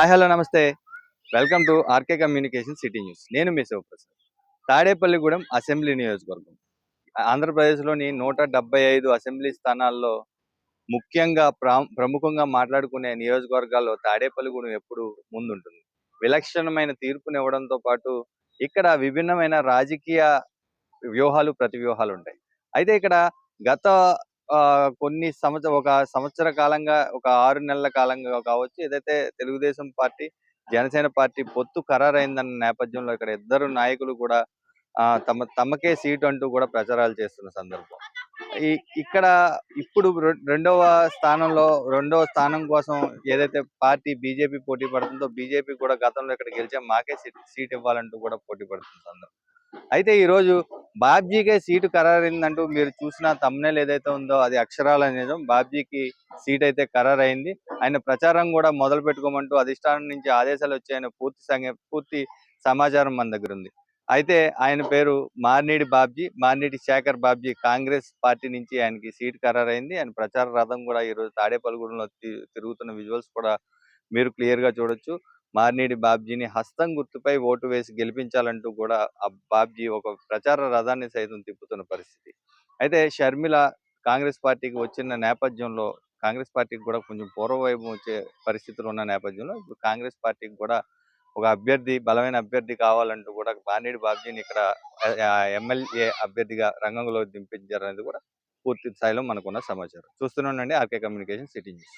Hi hello నమస్తే. Welcome to RK communication city news. నేను మీ శివప్రసాద్. తాడేపల్లిగూడెం అసెంబ్లీ నియోజకవర్గం. ఆంధ్రప్రదేశ్లోని నూట డెబ్బై ఐదు అసెంబ్లీ స్థానాల్లో ముఖ్యంగా ప్రా ప్రముఖంగా మాట్లాడుకునే నియోజకవర్గాల్లో తాడేపల్లిగూడెం ఎప్పుడు ముందుంటుంది. విలక్షణమైన తీర్పునివ్వడంతో పాటు ఇక్కడ విభిన్నమైన రాజకీయ వ్యూహాలు ప్రతి వ్యూహాలు ఉంటాయి అయితే ఇక్కడ గత కొన్ని సంవత్సర ఒక సంవత్సర కాలంగా ఒక ఆరు నెలల కాలంగా కావచ్చు ఏదైతే తెలుగుదేశం పార్టీ జనసేన పార్టీ పొత్తు ఖరారైందన్న నేపథ్యంలో ఇక్కడ ఇద్దరు నాయకులు కూడా తమ తమకే సీటు అంటూ కూడా ప్రచారాలు చేస్తున్న సందర్భం. ఈ ఇక్కడ ఇప్పుడు రెండవ స్థానంలో రెండవ స్థానం కోసం ఏదైతే పార్టీ బీజేపీ పోటీ పడుతుందో బీజేపీ కూడా గతంలో ఇక్కడ గెలిచే మాకే సీట్ సీట్ ఇవ్వాలంటూ కూడా పోటీ పడుతుంది సందర్భం. అయితే ఈరోజు బాబ్జీకే సీటు ఖరారైందంటూ మీరు చూసిన తమ్నేల్ ఏదైతే ఉందో అది అక్షరాల నిజం బాబ్జీకి సీట్ అయితే ఖరారైంది. ఆయన ప్రచారం కూడా మొదలు పెట్టుకోమంటూ అధిష్టానం నుంచి ఆదేశాలు వచ్చాయని పూర్తి సంగ పూర్తి సమాచారం మన దగ్గర ఉంది. అయితే ఆయన పేరు మార్నీడి బాబ్జీ మార్నీడి శేఖర్ బాబ్జీ కాంగ్రెస్ పార్టీ నుంచి ఆయనకి సీట్ ఖరారైంది. ఆయన ప్రచార రథం కూడా ఈరోజు తాడేపల్లిగూడెంలో తి- తిరుగుతున్న విజువల్స్ కూడా మీరు క్లియర్గా చూడొచ్చు. మార్నీడి బాబ్జీని హస్తం గుర్తుపై ఓటు వేసి గెలిపించాలంటూ కూడా ఆ బాబ్జీ ఒక ప్రచార రథాన్ని సైతం తిప్పుతున్న పరిస్థితి. అయితే షర్మిల కాంగ్రెస్ పార్టీకి వచ్చిన నేపథ్యంలో కాంగ్రెస్ పార్టీకి కూడా కొంచెం పూర్వవైభవం వచ్చే పరిస్థితులు ఉన్న నేపథ్యంలో ఇప్పుడు కాంగ్రెస్ పార్టీకి కూడా ఒక అభ్యర్థి బలమైన అభ్యర్థి కావాలంటూ కూడా బానేడి బాబ్జీని ఇక్కడ ఎమ్మెల్యే అభ్యర్థిగా రంగంలో దింపించారనేది కూడా పూర్తి స్థాయిలో మనకున్న సమాచారం. చూస్తూనే ఉండండి ఆర్కే కమ్యూనికేషన్ సిటీ న్యూస్.